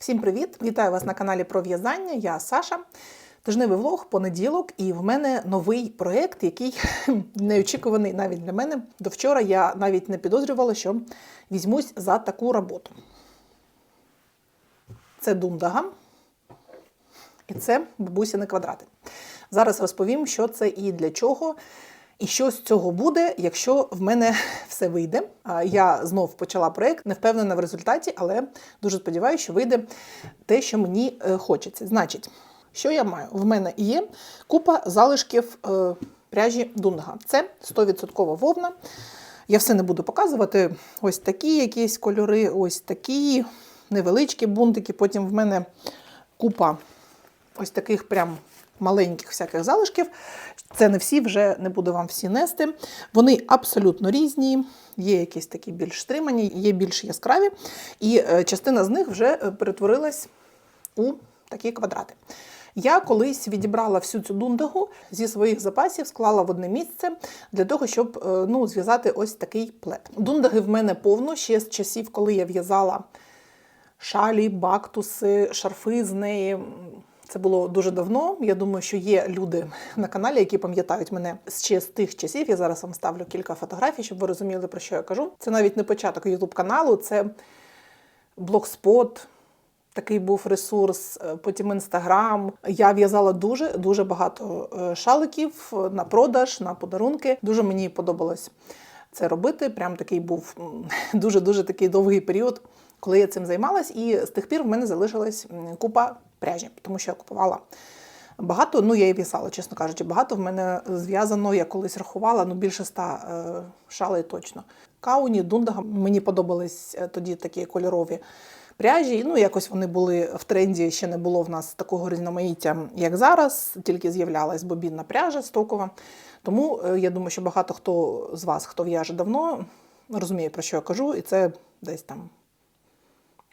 Всім привіт! Вітаю вас на каналі про в'язання. Я Саша. Тижневий влог, понеділок, і в мене новий проєкт, який неочікуваний навіть для мене. До вчора я навіть не підозрювала, що візьмусь за таку роботу. Це дундага, і це бабусіни квадрати. Зараз розповім, що це і для чого. І що з цього буде, якщо в мене все вийде. Я знов почала проєкт, не впевнена в результаті, але дуже сподіваюся, що вийде те, що мені е, хочеться. Значить, що я маю? В мене є купа залишків е, пряжі Дундага. Це 100% вовна. Я все не буду показувати. Ось такі якісь кольори, ось такі невеличкі бунтики. Потім в мене купа ось таких прям маленьких всяких залишків. Це не всі, вже не буду вам всі нести. Вони абсолютно різні, є якісь такі більш стримані, є більш яскраві. І е, частина з них вже е, перетворилась у такі квадрати. Я колись відібрала всю цю дундагу зі своїх запасів, склала в одне місце для того, щоб е, ну, зв'язати ось такий плед. Дундаги в мене повно ще з часів, коли я в'язала шалі, бактуси, шарфи з неї. Це було дуже давно. Я думаю, що є люди на каналі, які пам'ятають мене ще з тих часів. Я зараз вам ставлю кілька фотографій, щоб ви розуміли, про що я кажу. Це навіть не початок Ютуб каналу, це блогспот. Такий був ресурс, е, потім інстаграм. Я в'язала дуже дуже багато е, шаликів на продаж, на подарунки. Дуже мені подобалось це робити. Прям такий був дуже дуже такий довгий період, коли я цим займалась. І з тих пір в мене залишилась купа пряжі, тому що я купувала багато. Ну я і в'язала, чесно кажучи, багато в мене зв'язано. Я колись рахувала, ну більше ста е, шалей точно. Кауні, дундага мені подобались е, тоді такі кольорові пряжі. Ну, якось вони були в тренді, ще не було в нас такого різноманіття, як зараз, тільки з'являлась бобінна пряжа стокова. Тому е, я думаю, що багато хто з вас, хто в'яже давно, розуміє, про що я кажу, і це десь там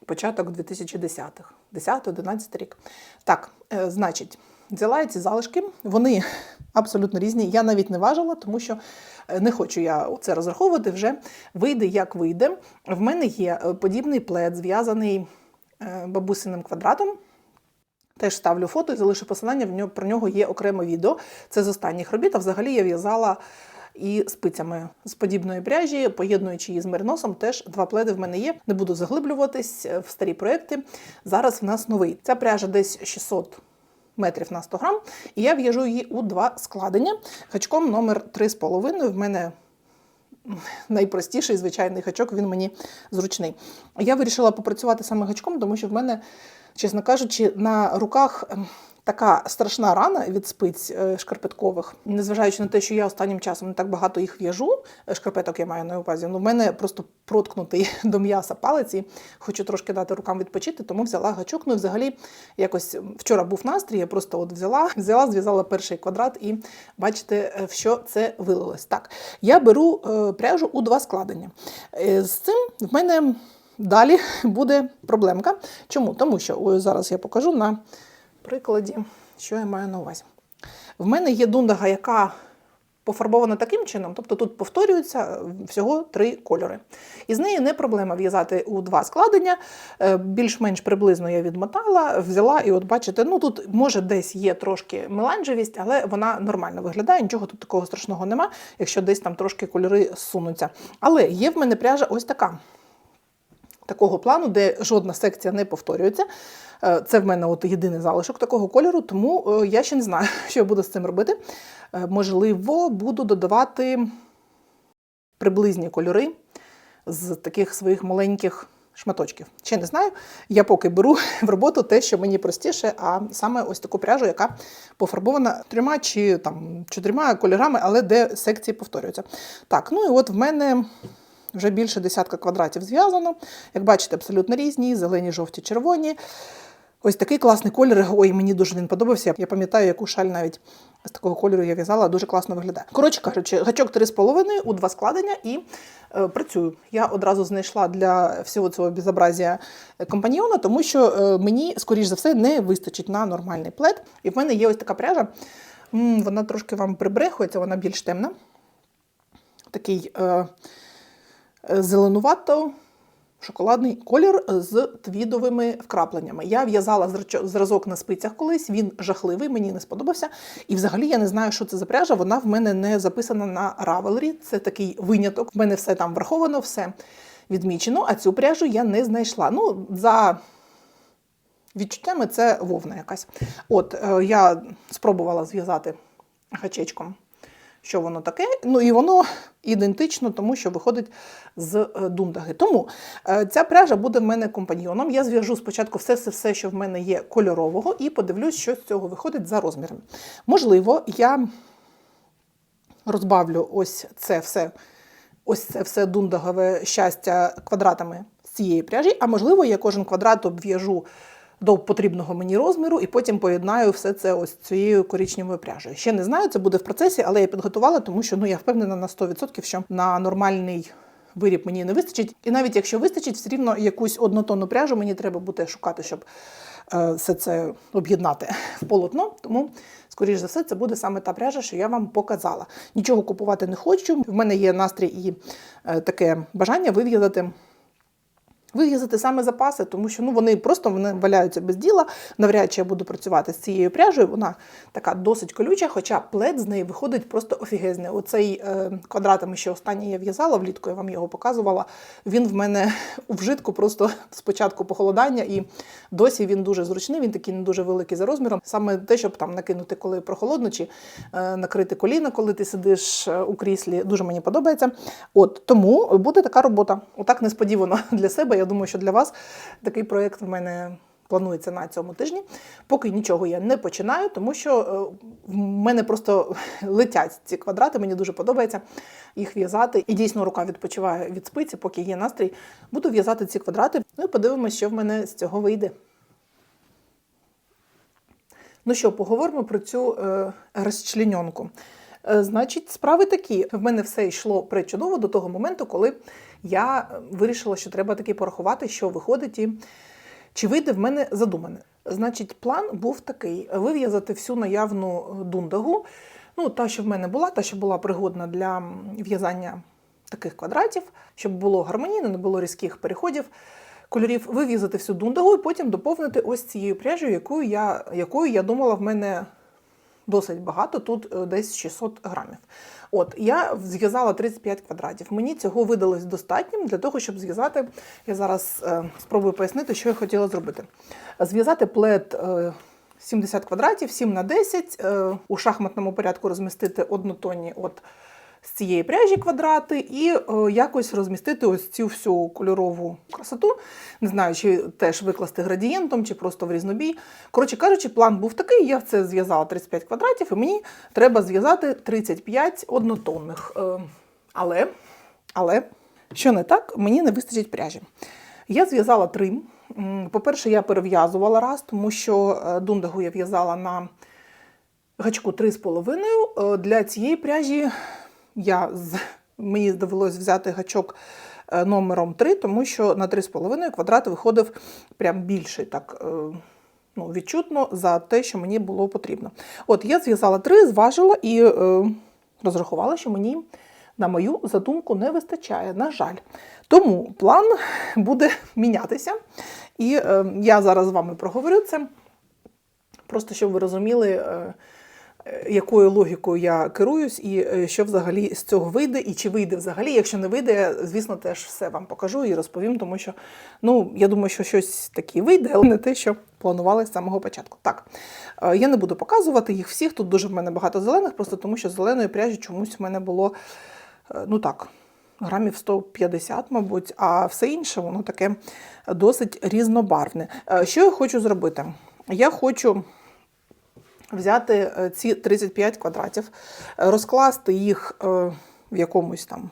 початок 2010-х, 10-11 рік. Так, е, значить, взяла я ці залишки, вони абсолютно різні. Я навіть не важила, тому що е, не хочу я це розраховувати. Вже вийде, як вийде. В мене є е, подібний плед, зв'язаний бабусиним квадратом. Теж ставлю фото і залишу посилання. Про нього є окреме відео. Це з останніх робіт. А взагалі я в'язала і спицями з подібної пряжі, поєднуючи її з мериносом. Теж два пледи в мене є. Не буду заглиблюватись е, в старі проекти. Зараз в нас новий. Ця пряжа десь 600 метрів на 100 грам. І я в'яжу її у два складення. Гачком номер 3,5 в мене найпростіший звичайний гачок, він мені зручний. Я вирішила попрацювати саме гачком, тому що в мене, чесно кажучи, на руках. Така страшна рана від спиць е, шкарпеткових, незважаючи на те, що я останнім часом не так багато їх в'яжу, е, шкарпеток я маю на увазі. Ну, в мене просто проткнутий до м'яса палець і хочу трошки дати рукам відпочити, тому взяла гачок. Ну взагалі, якось вчора був настрій, я просто от взяла, взяла, зв'язала перший квадрат і бачите, е, в що це вилилось. Так, я беру е, пряжу у два складення. Е, з цим в мене далі буде проблемка. Чому? Тому що ось зараз я покажу на прикладі, що я маю на увазі. В мене є дундага, яка пофарбована таким чином, тобто тут повторюються всього три кольори. І з нею не проблема в'язати у два складення. Е, Більш-менш приблизно я відмотала, взяла, і от бачите, ну тут може десь є трошки меланжевість, але вона нормально виглядає, нічого тут такого страшного нема, якщо десь там трошки кольори сунуться. Але є в мене пряжа ось така такого плану, де жодна секція не повторюється. Е, Це в мене от єдиний залишок такого кольору, тому е, я ще не знаю, що я буду з цим робити. Е, Можливо, буду додавати приблизні кольори з таких своїх маленьких шматочків. Ще не знаю. Я поки беру в роботу те, що мені простіше, а саме ось таку пряжу, яка пофарбована трьома чи там чотирма кольорами, але де секції повторюються. Так, ну і от в мене. Вже більше десятка квадратів зв'язано. Як бачите, абсолютно різні: зелені, жовті, червоні. Ось такий класний колір. Ой, мені дуже він подобався. Я пам'ятаю, яку шаль навіть з такого кольору я в'язала, дуже класно виглядає. Коротше кажучи, гачок 3,5 у два складення і е, працюю. Я одразу знайшла для всього цього безобразія компаньйона, тому що е, мені, скоріш за все, не вистачить на нормальний плед. І в мене є ось така пряжа. М, вона трошки вам прибрехується, вона більш темна. Такий. Е, зеленувато шоколадний колір з твідовими вкрапленнями. Я в'язала зразок на спицях колись, він жахливий, мені не сподобався. І взагалі я не знаю, що це за пряжа. Вона в мене не записана на Ravelry. Це такий виняток. В мене все там враховано, все відмічено, а цю пряжу я не знайшла. Ну, за відчуттями це вовна якась. От е, я спробувала зв'язати гачечком, що воно таке. Ну і воно ідентично тому, що виходить з е, дундаги. Тому е, ця пряжа буде в мене компаньйоном. Я зв'яжу спочатку все, все, все, що в мене є кольорового, і подивлюсь, що з цього виходить за розмірами. Можливо, я розбавлю ось це все, ось це все дундагове щастя квадратами з цієї пряжі, а можливо, я кожен квадрат обв'яжу до потрібного мені розміру, і потім поєднаю все це ось цією коричневою пряжею. Ще не знаю, це буде в процесі, але я підготувала, тому що ну я впевнена на 100%, що на нормальний виріб мені не вистачить. І навіть якщо вистачить, все рівно якусь однотонну пряжу мені треба буде шукати, щоб е, все це об'єднати в полотно. Тому, скоріш за все, це буде саме та пряжа, що я вам показала. Нічого купувати не хочу. В мене є настрій і е, таке бажання вив'язати. Вив'язати саме запаси, тому що ну, вони просто вони валяються без діла. Навряд чи я буду працювати з цією пряжею. Вона така досить колюча, хоча плед з неї виходить просто офігезний. Оцей е, квадратами, що останній я в'язала, влітку я вам його показувала. Він в мене у вжитку просто спочатку похолодання, і досі він дуже зручний, він такий не дуже великий за розміром. Саме те, щоб там накинути, коли прохолодно, чи е, накрити коліна, коли ти сидиш е, у кріслі, дуже мені подобається. От тому буде така робота. Отак несподівано для себе. Я думаю, що для вас такий проєкт в мене планується на цьому тижні. Поки нічого я не починаю, тому що е, в мене просто летять ці квадрати. Мені дуже подобається їх в'язати. І дійсно рука відпочиває від спиці, поки є настрій. Буду в'язати ці квадрати. Ну і подивимося, що в мене з цього вийде. Ну що, поговоримо про цю е, розчленьонку. Е, значить, справи такі. В мене все йшло причудово до того моменту, коли я вирішила, що треба таки порахувати, що виходить і чи вийде в мене задумане. Значить, план був такий: вив'язати всю наявну дундагу. Ну, та, що в мене була, та, що була пригодна для в'язання таких квадратів, щоб було гармонійно, не було різких переходів кольорів, вив'язати всю дундагу і потім доповнити ось цією пряжею, якою я, якою я думала, в мене досить багато, тут е, десь 600 грамів. От я зв'язала 35 квадратів. Мені цього видалось достатнім для того, щоб зв'язати. Я зараз е, спробую пояснити, що я хотіла зробити. Зв'язати плед. е, 70 квадратів, 7 на 10, е, у шахматному порядку розмістити однотонні от з цієї пряжі квадрати і е, якось розмістити ось цю всю кольорову красоту. Не знаю, чи теж викласти градієнтом, чи просто в різнобій. Коротше кажучи, план був такий: я це зв'язала 35 квадратів, і мені треба зв'язати 35 однотонних. Е, але, але, що не так, мені не вистачить пряжі. Я зв'язала три. По-перше, я перев'язувала раз, тому що е, дундагу я в'язала на гачку 3,5. Е, Для цієї пряжі я мені довелось взяти гачок е, номером 3, тому що на 3,5 квадрат виходив прям більший, так е, ну, відчутно за те, що мені було потрібно. От я зв'язала 3, зважила і е, розрахувала, що мені на мою задумку не вистачає, на жаль. Тому план буде мінятися. І е, я зараз з вами проговорю це. Просто щоб ви розуміли, е, якою логікою я керуюсь, і е, що взагалі з цього вийде, і чи вийде взагалі. Якщо не вийде, я, звісно, теж все вам покажу і розповім, тому що ну, я думаю, що щось таке вийде, але не те, що планували з самого початку. Так, е, я не буду показувати їх всіх. Тут дуже в мене багато зелених, просто тому що зеленої пряжі чомусь в мене було е, ну так. Грамів 150, мабуть, а все інше воно таке досить різнобарвне. Що я хочу зробити? Я хочу взяти е, ці 35 квадратів, е, розкласти їх е, в якомусь там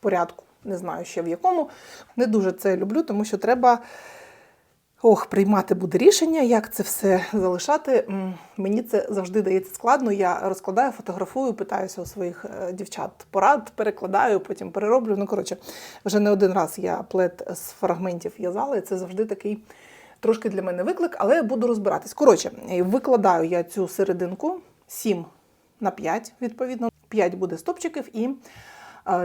порядку, не знаю ще в якому. Не дуже це люблю, тому що треба ох, приймати буде рішення, як це все залишати. Мені це завжди дається складно. Я розкладаю, фотографую, питаюся у своїх дівчат порад, перекладаю, потім перероблю. Ну, коротше, вже не один раз я плет з фрагментів в'язала, і це завжди такий трошки для мене виклик, але я буду розбиратись. Коротше, е, викладаю я цю серединку 7 на 5, відповідно. 5 буде стопчиків і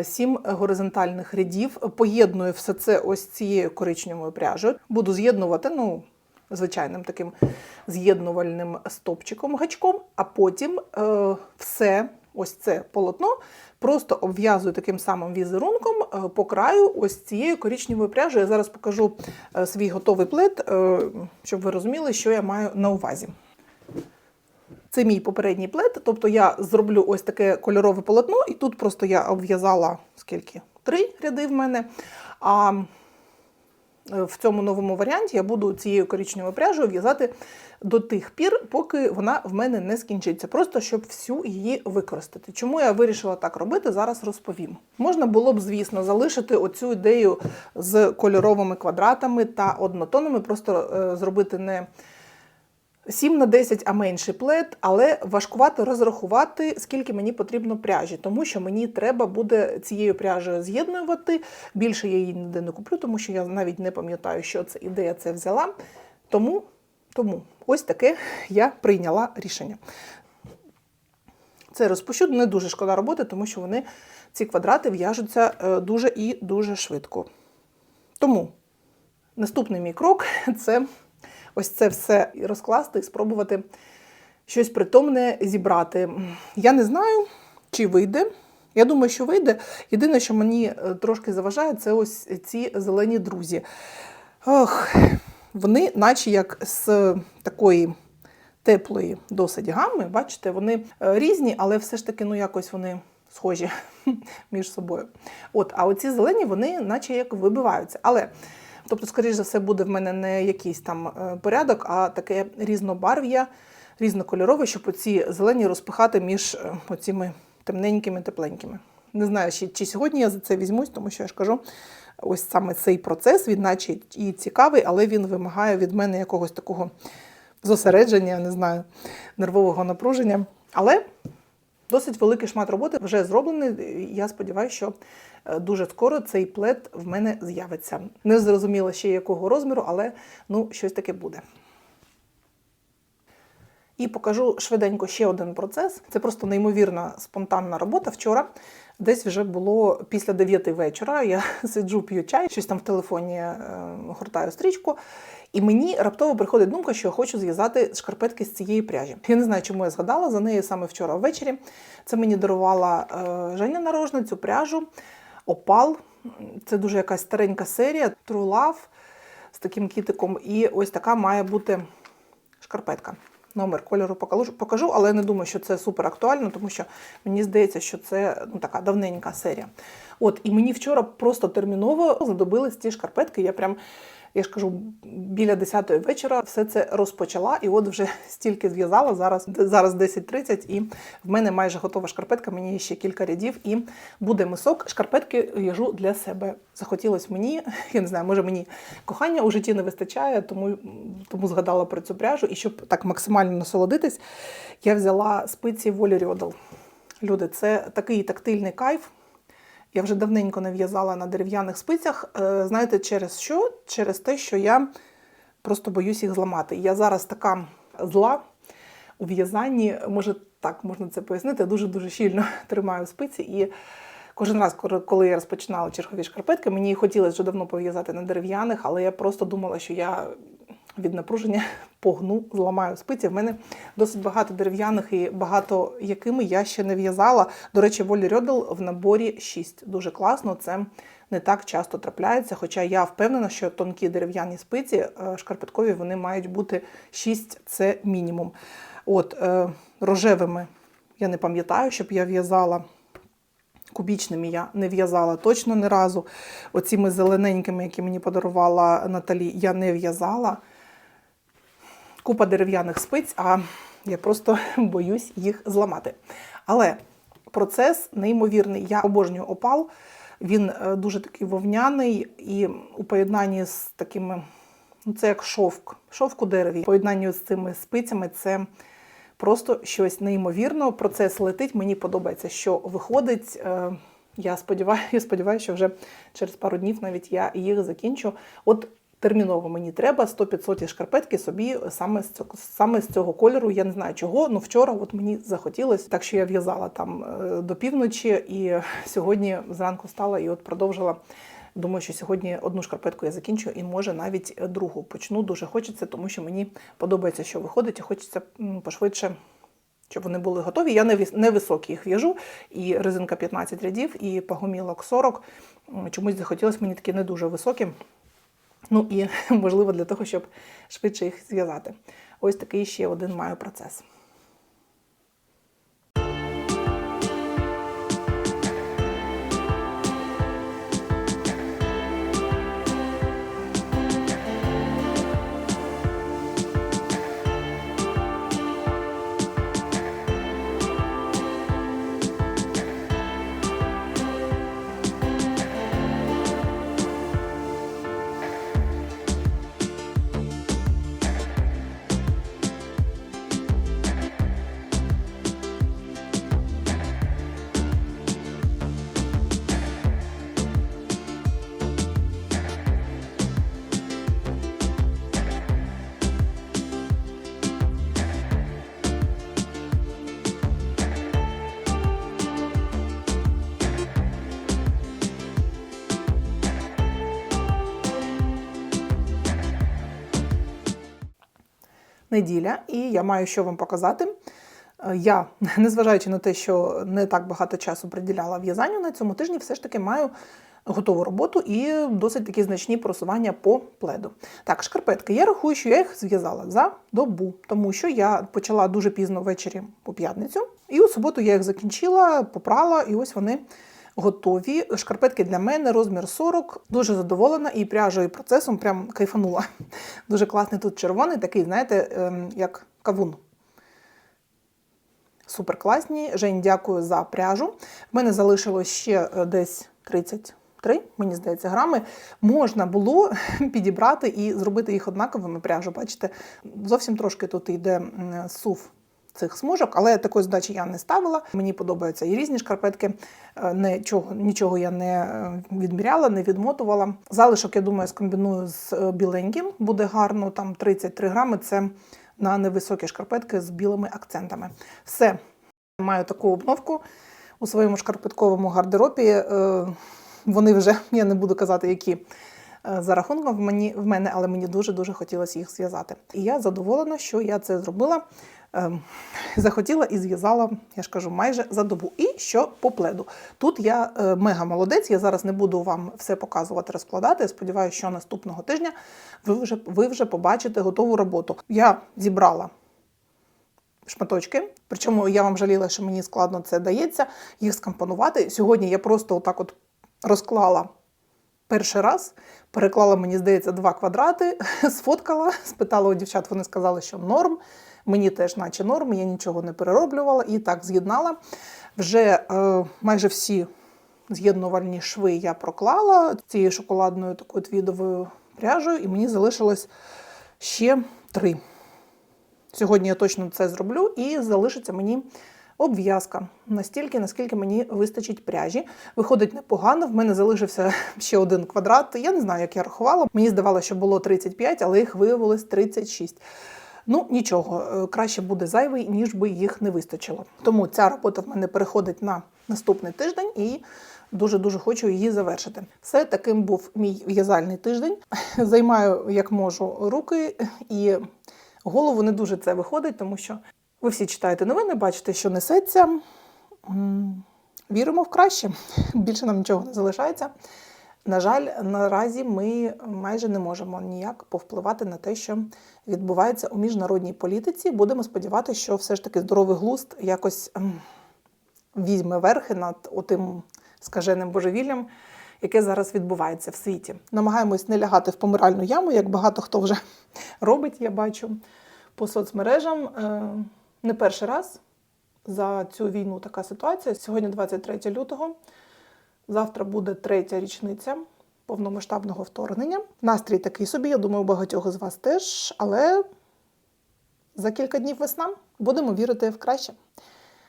7 горизонтальних рядів. Поєдную все це ось цією коричневою пряжею. Буду з'єднувати, ну, звичайним таким з'єднувальним стопчиком гачком, а потім е, все, ось це полотно, просто обв'язую таким самим візерунком е, по краю ось цією коричневою пряжею. Я зараз покажу е, свій готовий плед, е, щоб ви розуміли, що я маю на увазі. Це мій попередній плед, тобто я зроблю ось таке кольорове полотно, і тут просто я обв'язала скільки? Три ряди в мене. А в цьому новому варіанті я буду цією коричневою пряжею в'язати до тих пір, поки вона в мене не скінчиться. Просто щоб всю її використати. Чому я вирішила так робити, зараз розповім. Можна було б, звісно, залишити оцю ідею з кольоровими квадратами та однотонами, просто е, зробити не 7 на 10, а менший плед, але важкувато розрахувати, скільки мені потрібно пряжі, тому що мені треба буде цією пряжею з'єднувати. Більше я її ніде не куплю, тому що я навіть не пам'ятаю, що це ідея це взяла. Тому, тому ось таке я прийняла рішення. Це розпущу, не дуже шкода роботи, тому що вони, ці квадрати, в'яжуться е, дуже і дуже швидко. Тому наступний мій крок це ось це все розкласти і спробувати щось притомне зібрати. Я не знаю, чи вийде. Я думаю, що вийде. Єдине, що мені е, трошки заважає, це ось ці зелені друзі. Ох, вони, наче як з такої теплої досить гами, бачите, вони е, різні, але все ж таки, ну якось вони схожі між собою. От, а оці зелені, вони наче як вибиваються. Але Тобто, скоріш за все, буде в мене не якийсь там е, порядок, а таке різнобарв'я, різнокольорове, щоб оці зелені розпихати між е, оціми темненькими, тепленькими. Не знаю, чи, сьогодні я за це візьмусь, тому що я ж кажу, ось саме цей процес, він наче і цікавий, але він вимагає від мене якогось такого зосередження, не знаю, нервового напруження. Але Досить великий шмат роботи вже зроблений. Я сподіваюся, що е, дуже скоро цей плед в мене з'явиться. Не зрозуміло ще якого розміру, але ну, щось таке буде. І покажу швиденько ще один процес. Це просто неймовірна спонтанна робота. Вчора десь вже було після 9 вечора. Я сиджу, п'ю чай, щось там в телефоні е, гортаю стрічку. І мені раптово приходить думка, що я хочу зв'язати шкарпетки з цієї пряжі. Я не знаю, чому я згадала за неї саме вчора ввечері. Це мені дарувала е, Женя Нарожна цю пряжу, опал. Це дуже якась старенька серія, True Love з таким кітиком. І ось така має бути шкарпетка. Номер кольору покажу, покажу, але не думаю, що це супер актуально, тому що мені здається, що це ну, така давненька серія. От, І мені вчора просто терміново знадобились ці шкарпетки. Я прям я ж кажу, біля 10 вечора все це розпочала, і от вже стільки зв'язала. Зараз зараз 10.30, і в мене майже готова шкарпетка. Мені ще кілька рядів, і буде мисок. Шкарпетки в'яжу для себе. Захотілось мені, я не знаю, може мені кохання у житті не вистачає, тому тому згадала про цю пряжу. І щоб так максимально насолодитись, я взяла спиці Волі Рьодл. Люди, це такий тактильний кайф. Я вже давненько не в'язала на дерев'яних спицях. Е, знаєте, через що? Через те, що я просто боюсь їх зламати. Я зараз така зла у в'язанні, може так можна це пояснити, я дуже-дуже щільно тримаю спиці. І кожен раз, коли я розпочинала чергові шкарпетки, мені хотілося вже давно пов'язати на дерев'яних, але я просто думала, що я від напруження погну, зламаю спиці. В мене досить багато дерев'яних і багато якими я ще не в'язала. До речі, волі Рьодл в наборі 6. Дуже класно, це не так часто трапляється. Хоча я впевнена, що тонкі дерев'яні спиці е, шкарпеткові вони мають бути 6 це мінімум. От, е, рожевими я не пам'ятаю, щоб я в'язала. Кубічними я не в'язала точно не разу. Оціми зелененькими, які мені подарувала Наталі, я не в'язала купа дерев'яних спиць, а я просто боюсь їх зламати. Але процес неймовірний. Я обожнюю опал. Він е, дуже такий вовняний і у поєднанні з такими, ну це як шовк, шовк у дереві. У поєднанні з цими спицями це просто щось неймовірне. Процес летить, мені подобається, що виходить. Е, я сподіваюся, сподіваюся, що вже через пару днів навіть я їх закінчу. От терміново мені треба 100-500 шкарпетки собі саме з цього саме з цього кольору. Я не знаю чого. Ну вчора от мені захотілося, так що я в'язала там е, до півночі, і сьогодні зранку стала і от продовжила. Думаю, що сьогодні одну шкарпетку я закінчу і може навіть другу почну. Дуже хочеться, тому що мені подобається, що виходить, і хочеться пошвидше. Щоб вони були готові. Я невисокі їх в'яжу, і резинка 15 рядів, і пагомілок 40. Чомусь захотілося мені такі не дуже високі. Ну і можливо для того, щоб швидше їх зв'язати. Ось такий ще один маю процес. Неділя, і я маю що вам показати. Е, Я, незважаючи на те, що не так багато часу приділяла в'язанню на цьому тижні, все ж таки маю готову роботу і досить такі значні просування по пледу. Так, шкарпетки. Я рахую, що я їх зв'язала за добу, тому що я почала дуже пізно ввечері у п'ятницю, і у суботу я їх закінчила, попрала, і ось вони готові. Шкарпетки для мене розмір 40. Дуже задоволена і пряжею процесом прям кайфанула. Дуже класний тут червоний, такий, знаєте, ем, як кавун. Супер класні. Жень, дякую за пряжу. В мене залишилось ще е, десь 33, мені здається, грами. Можна було підібрати і зробити їх однаковими пряжу. Бачите, зовсім трошки тут йде сув цих смужок, але такої задачі я не ставила. Мені подобаються і різні шкарпетки. Е, Нічого, нічого я не е, відміряла, не відмотувала. Залишок, я думаю, скомбіную з е, біленьким. Буде гарно, там 33 грами. Це на невисокі шкарпетки з білими акцентами. Все, маю таку обновку у своєму шкарпетковому гардеробі. Вони вже, я не буду казати, які за рахунком в мені, в мене, але мені дуже-дуже хотілося їх зв'язати. І я задоволена, що я це зробила. Ем, Захотіла і зв'язала, я ж кажу, майже за добу. І що по пледу. Тут я е, мега молодець. Я зараз не буду вам все показувати, розкладати. Я сподіваюся, що наступного тижня ви вже, ви вже побачите готову роботу. Я зібрала шматочки. Причому я вам жаліла, що мені складно це дається, їх скомпонувати. Сьогодні я просто отак от розклала перший раз, переклала, мені здається, два квадрати, сфоткала, спитала у дівчат, вони сказали, що норм. Мені теж, наче норм, я нічого не перероблювала і так з'єднала. Вже е, майже всі з'єднувальні шви я проклала цією шоколадною такою твідовою пряжею, і мені залишилось ще три. Сьогодні я точно це зроблю, і залишиться мені обв'язка настільки, наскільки мені вистачить пряжі. Виходить непогано. В мене залишився ще один квадрат. Я не знаю, як я рахувала. Мені здавалося, що було 35, але їх виявилось 36. Ну, нічого, е, краще буде зайвий, ніж би їх не вистачило. Тому ця робота в мене переходить на наступний тиждень і дуже-дуже хочу її завершити. Все таким був мій в'язальний тиждень. Займаю як можу руки і голову не дуже це виходить, тому що ви всі читаєте новини, бачите, що несеться. Віримо в краще. Більше нам нічого не залишається. На жаль, наразі ми майже не можемо ніяк повпливати на те, що відбувається у міжнародній політиці. Будемо сподіватися, що все ж таки здоровий глузд якось ем, візьме верхи над отим скаженим божевіллям, яке зараз відбувається в світі. Намагаємось не лягати в помиральну яму, як багато хто вже робить, я бачу по соцмережам. Е, Не перший раз за цю війну така ситуація. Сьогодні 23 лютого. Завтра буде третя річниця повномасштабного вторгнення. Настрій такий собі, я думаю, багатьох з вас теж. Але за кілька днів весна будемо вірити в краще,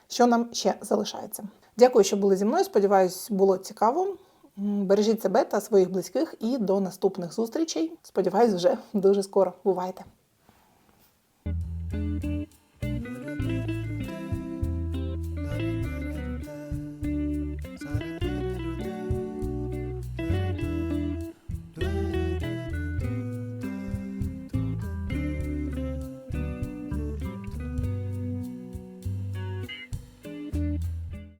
що нам ще залишається. Дякую, що були зі мною. Сподіваюсь, було цікаво. Бережіть себе та своїх близьких і до наступних зустрічей. Сподіваюсь, вже дуже скоро. Бувайте!